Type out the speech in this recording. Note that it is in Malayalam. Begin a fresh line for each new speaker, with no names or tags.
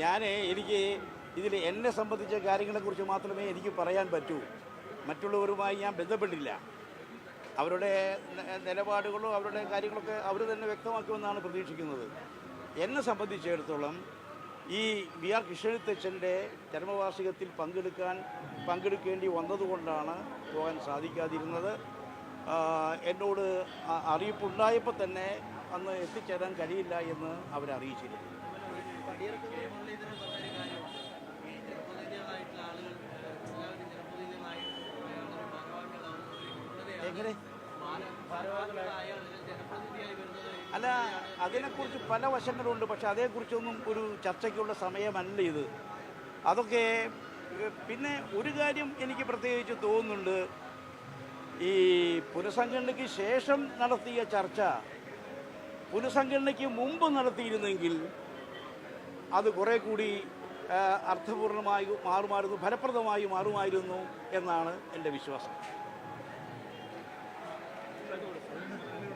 ഞാൻ എനിക്ക് ഇതിൽ എന്നെ സംബന്ധിച്ച കാര്യങ്ങളെക്കുറിച്ച് മാത്രമേ എനിക്ക് പറയാൻ പറ്റൂ. മറ്റുള്ളവരുമായി ഞാൻ ബന്ധപ്പെട്ടില്ല അവരുടെ നിലപാടുകളും അവരുടെ കാര്യങ്ങളൊക്കെ അവർ തന്നെ വ്യക്തമാക്കുമെന്നാണ് പ്രതീക്ഷിക്കുന്നത്. എന്നെ സംബന്ധിച്ചിടത്തോളം ഈ വി ആർ കൃഷ്ണത്തച്ഛന്റെ ചരമവാർഷികത്തിൽ പങ്കെടുക്കാൻ പങ്കെടുക്കേണ്ടി വന്നതുകൊണ്ടാണ് പോകാൻ സാധിക്കാതിരുന്നത്. എന്നോട് അറിയിപ്പുണ്ടായപ്പോൾ തന്നെ അന്ന് എത്തിച്ചേരാൻ കഴിയില്ല എന്ന് അവരറിയിച്ചിരുന്നു. എങ്ങനെ? അല്ല അതിനെക്കുറിച്ച് പല വശങ്ങളുണ്ട് പക്ഷെ അതേക്കുറിച്ചൊന്നും ഒരു ചർച്ചയ്ക്കുള്ള സമയമല്ല ഇത്. അതൊക്കെ പിന്നെ ഒരു കാര്യം എനിക്ക് പ്രത്യേകിച്ച് തോന്നുന്നുണ്ട്. ഈ പുനഃസംഘടനയ്ക്ക് ശേഷം നടത്തിയ ചർച്ച പുനഃസംഘടനയ്ക്ക് മുമ്പ് നടത്തിയിരുന്നെങ്കിൽ അത് കുറേ കൂടി അർത്ഥപൂർണമായി മാറുമായിരുന്നു ഫലപ്രദമായി മാറുമായിരുന്നു എന്നാണ് എന്റെ വിശ്വാസം.